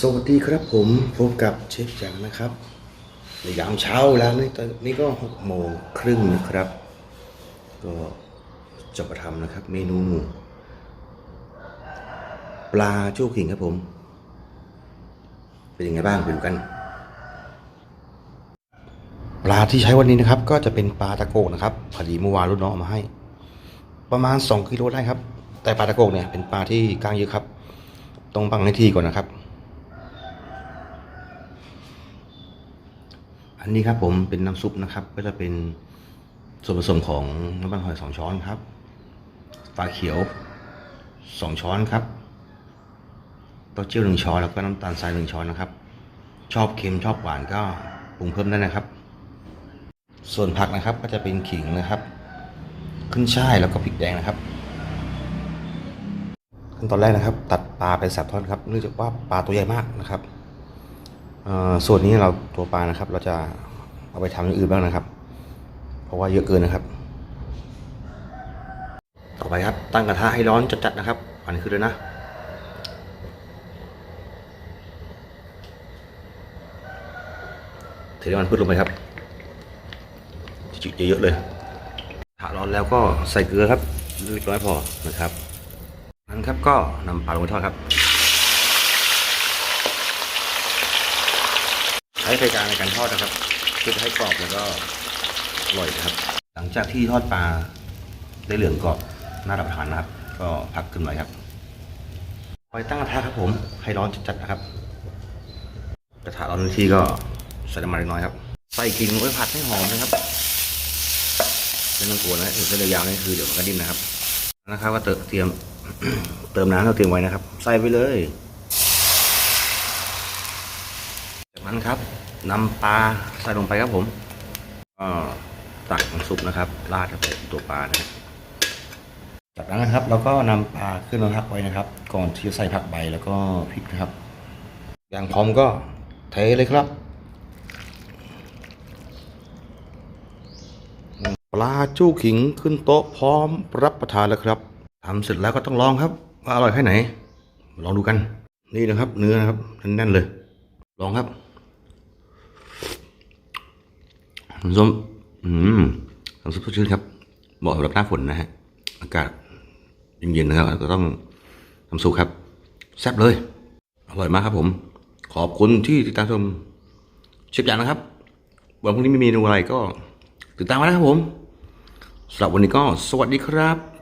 สวัสดีครับผมพบกับเชฟจังนะครับในยามเช้าแล้วนี่ตอนนี้ก็หกโมงครึ่งนะครับ ก็จะมาทำนะครับ เมนู ปลาโจ้ขิงครับผม เป็นยังไงบ้างไปดูกัน ปลาที่ใช้วันนี้นะครับ ก็จะเป็นปลาตะโกกนะครับพอดีเมื่อวานรุ่นน้องเอามาให้ ประมาณ 2กิโลได้ครับ แต่ปลาตะโกกเนี่ยเป็นปลาที่กล้างเยอะครับ ต้องบังให้ทีก่อนนะครับ อันนี้ครับผมเป็นน้ำซุปนะครับ ก็จะเป็นส่วนผสมของน้ำมันหอยสองช้อนครับปลาเขียวสองช้อนครับเต้าเจี้ยวหนึ่งช้อนแล้วก็น้ำตาลทรายหนึ่งช้อนนะครับ ชอบเค็มชอบหวานก็ปรุงเพิ่มได้นะครับ ส่วนผักนะครับก็จะเป็นขิงนะครับ ขึ้นช่ายแล้วก็พริกแดงนะครับขั้นตอนแรกนะครับ ตัดปลาเป็นสับท่อนครับเนื่องจากว่าปลาตัวใหญ่มากนะครับ ส่วนนี้เราตัวปลานะครับ เราจะเอาไปทำอย่างอื่นบ้างนะครับ เพราะว่าเยอะเกินนะครับ ต่อไปครับ ตั้งกระทะให้ร้อนจัดๆนะครับอันนี้คือเลยนะเทน้ำมันพืชลงไปครับจิกๆเยอะๆเลยกระทะร้อนแล้วก็ใส่เกลือครับเล็กน้อยพอนะครับนั้นครับก็นำปลาลงไปทอดครับ ใช้ไฟกลางในการทอดนะครับเพื่อจะให้กรอบแล้วก็อร่อยนะครับ หลังจากที่ทอดปลาได้เหลืองกรอบน่ารับประทานนะครับ ก็พักขึ้นไว้ครับไฟตั้งกระทะครับผมให้ร้อนจัดๆนะครับ กระทะร้อนทีก็ใส่น้ำมันเล็กน้อยครับ ใส่กิ่งไว้ผัดให้หอมนะครับไม่ต้องกลัวนะถึงเส้นยาวนี่คือเดี๋ยวมันก็ดิ้นนะครับนะครับ ก็เติมเตรียมเติมน้ำที่เราเตรียมไว้นะครับ ใส่ไปเลย จาก นั้นครับนำปลาใส่ลงไปครับผมก็ตักน้ำซุปนะครับราดเข้าไปตัวปลานะครับจากนั้นนะครับเราก็นำปลาขึ้นมาพักไว้นะครับ ก่อนที่จะใส่ผักใบแล้วก็พริกนะครับ อย่างพร้อมก็เทเลยครับปลาจู้ขิงขึ้นโต๊ะพร้อมรับประทานแล้วครับทำเสร็จแล้วก็ต้องลองครับ ว่าอร่อยแค่ไหน ลองดูกัน นี่นะครับ เนื้อนะครับแน่นๆเลย ลองครับ น้ำส้ม อืมน้ำซุปสดชื่นครับ เหมาะสำหรับหน้าฝนนะฮะ อากาศเย็นๆนะครับก็ต้องน้ำซุปครับ แซ่บเลย อร่อยมากครับผม ขอบคุณที่ติดตามชมเชฟยานนะครับ วันพรุ่งนี้มีเมนูอะไรก็ติดตามมานะครับผมสำหรับวันนี้ก็สวัสดีครับ